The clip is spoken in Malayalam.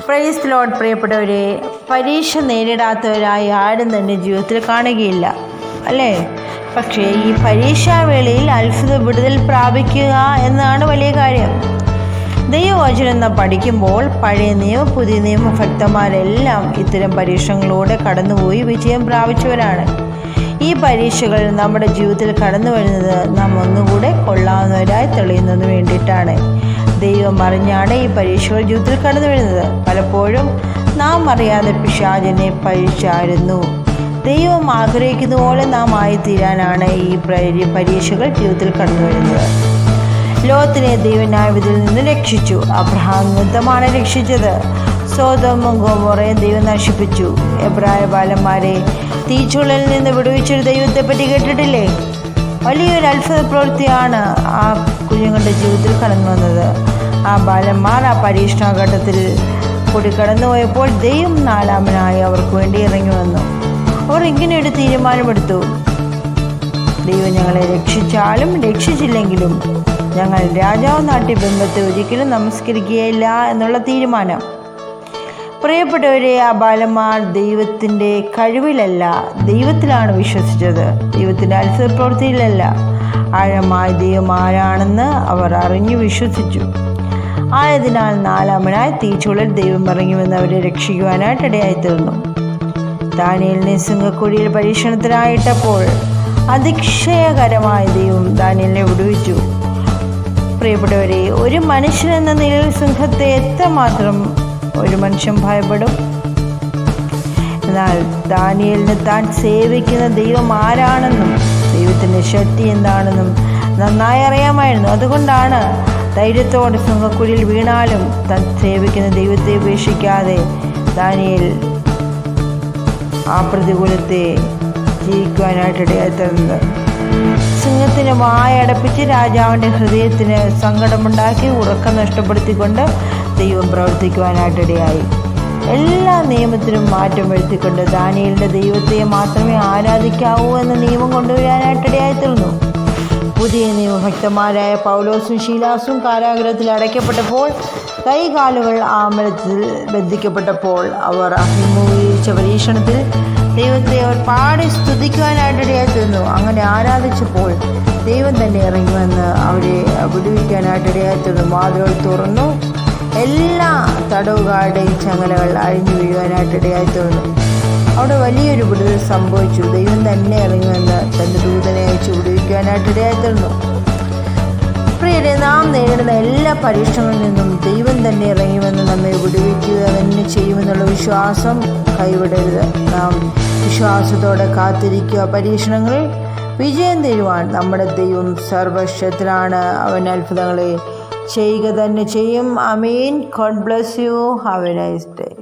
പ്രൈസ് ലോഡ് പ്രിയപ്പെട്ടവരെ. പരീക്ഷ നേരിടാത്തവരായി ആരും തന്നെ ജീവിതത്തിൽ കാണുകയില്ല അല്ലേ? പക്ഷേ ഈ പരീക്ഷാവേളയിൽ അത്ഭുത വിടുതൽ പ്രാപിക്കുക എന്നതാണ് വലിയ കാര്യം. ദൈവവചനം നാം പഠിക്കുമ്പോൾ പഴയ നിയമ പുതിയ നിയമ ഭക്തന്മാരെല്ലാം ഇത്തരം പരീക്ഷകളിലൂടെ കടന്നുപോയി വിജയം പ്രാപിച്ചവരാണ്. ഈ പരീക്ഷകൾ നമ്മുടെ ജീവിതത്തിൽ കടന്നു വരുന്നത് നാം ഒന്നുകൂടെ കൊള്ളാവുന്നവരായി തെളിയുന്നതിന് വേണ്ടിയിട്ടാണ്. ദൈവം അറിഞ്ഞാണ് ഈ പരീക്ഷകൾ ജീവിതത്തിൽ കടന്നു വരുന്നത്. പലപ്പോഴും നാം അറിയാതെ പിശാചിനെ പഴിച്ചായിരുന്നു. ദൈവം ആഗ്രഹിക്കുന്ന പോലെ നാം ആയിത്തീരാനാണ് ഈ പരി- പരീക്ഷകൾ ജീവിതത്തിൽ കടന്നു വരുന്നത്. ലോകത്തിനെ ദൈവനായതിൽ നിന്ന് രക്ഷിച്ചു. അബ്രഹാം നിമിത്തമാണ് രക്ഷിച്ചത്. സ്വതമും ഗോമോറയും ദൈവം നശിപ്പിച്ചു. എബ്രായ ബാലന്മാരെ തീച്ചുള്ളിൽ നിന്ന് വിടുവിച്ചൊരു ദൈവത്തെ പറ്റി കേട്ടിട്ടില്ലേ? വലിയൊരു അത്ഭുത പ്രവൃത്തിയാണ് ആ കുഞ്ഞുങ്ങളുടെ ജീവിതത്തിൽ കടന്നു വന്നത്. ആ ബാലന്മാർ ആ പരീക്ഷണഘട്ടത്തിൽ കൂടി കടന്നുപോയപ്പോൾ ദൈവം നാലാമനായി അവർക്ക് വേണ്ടി ഇറങ്ങി വന്നു. അവർ ഇങ്ങനെ ഒരു തീരുമാനമെടുത്തു. ദൈവം ഞങ്ങളെ രക്ഷിച്ചാലും രക്ഷിച്ചില്ലെങ്കിലും ഞങ്ങൾ രാജാവ് നാട്ടി ബിംബത്തെ ഒരിക്കലും നമസ്കരിക്കുകയില്ല എന്നുള്ള തീരുമാനം. പ്രിയപ്പെട്ടവരെ ആ ബാലന്മാർ ദൈവത്തിന്റെ കഴിവിലല്ല. ദൈവത്തിലാണ് വിശ്വസിച്ചത്. ദൈവത്തിന്റെ അത്ഭുത പ്രവൃത്തിയിലല്ല ആഴമായ ദൈവം ആരാണെന്ന് അവർ അറിഞ്ഞു വിശ്വസിച്ചു. ആയതിനാൽ നാലാമനായി തീച്ചുളൽ ദൈവം ഇറങ്ങുമെന്ന് അവരെ രക്ഷിക്കുവാനായിട്ട് ഇടയായി തീർന്നു ദാനിയലിനെ സിംഗക്കുഴിയിൽ പരീക്ഷണത്തിനായിട്ടപ്പോൾ അതിക്ഷയകരമായ ദൈവം ദാനിയലിനെ വിടുവിച്ചു. പ്രിയപ്പെട്ടവരെ ഒരു മനുഷ്യൻ എന്ന നിലയിൽ സിംഹത്തെ എത്രമാത്രം ഒരു മനുഷ്യൻ ഭയപ്പെടും? എന്നാൽ ദാനിയലിന് താൻ സേവിക്കുന്ന ദൈവം ആരാണെന്നും ദൈവത്തിന്റെ ശക്തി എന്താണെന്നും നന്നായി അറിയാമായിരുന്നു. അതുകൊണ്ടാണ് ധൈര്യത്തോടെ സിംഹക്കുഴിയിൽ വീണാലും താൻ സേവിക്കുന്ന ദൈവത്തെ ഉപേക്ഷിക്കാതെ ദാനിയേൽ ആ പ്രതികൂലത്തെ ജീവിക്കുവാനായിട്ട് ഇടയാത്തുന്നത് സിംഹത്തിന് വായടപ്പിച്ച് രാജാവിന്റെ ഹൃദയത്തിന് സങ്കടമുണ്ടാക്കി ഉറക്കം നഷ്ടപ്പെടുത്തിക്കൊണ്ട് ദൈവം പ്രവർത്തിക്കുവാനായിട്ടിടയായി. എല്ലാ നിയമത്തിനും മാറ്റം വരുത്തിക്കൊണ്ട് ദാനിയലിന്റെ ദൈവത്തെ മാത്രമേ ആരാധിക്കാവൂ എന്ന നിയമം കൊണ്ടുവരാനായിട്ട് പുതിയ നിയമഭക്തന്മാരായ പൗലോസും ശീലാസും കാരാഗ്രഹത്തിൽ അടയ്ക്കപ്പെട്ടപ്പോൾ കൈകാലുകൾ ആമലത്തിൽ ബന്ധിക്കപ്പെട്ടപ്പോൾ അവർ അഭിമുഖീകരിച്ച പരീക്ഷണത്തിൽ ദൈവത്തെ അവർ പാടി സ്തുതിക്കുവാനായിട്ടിടയായി തീർന്നു അങ്ങനെ ആരാധിച്ചപ്പോൾ ദൈവം തന്നെ ഇറങ്ങുമെന്ന് അവരെ വിടുവിക്കാനായിട്ടിടയായി തീർന്നു വാതിലുകൾ തുറന്നു. എല്ലാ തടവുകാരുടെയും ചങ്ങലകൾ അഴിഞ്ഞു വീഴുവാനായിട്ടിടയായി തീർന്നു അവിടെ വലിയൊരു വിടുതൽ സംഭവിച്ചു. ദൈവം തന്നെ ഇറങ്ങുമെന്ന് തന്റെ ദൂതനെ അയച്ചു വിടുവിക്കാനായിട്ട് തീർന്നു പ്രിയരെ നാം നേരിടുന്ന എല്ലാ പരീക്ഷണങ്ങളിൽ നിന്നും ദൈവം തന്നെ ഇറങ്ങിവന്ന് നമ്മെ വിടുവിക്കുക തന്നെ ചെയ്യുമെന്നുള്ള വിശ്വാസം കൈവിടരുത്. നാം വിശ്വാസത്തോടെ കാത്തിരിക്കുക. പരീക്ഷണങ്ങൾ വിജയം തരുവാൻ നമ്മുടെ ദൈവം സർവശത്തിലാണ് അവൻ അത്ഭുതങ്ങളെ ചെയ്യുക തന്നെ ചെയ്യും. അമീൻ God bless you have a nice day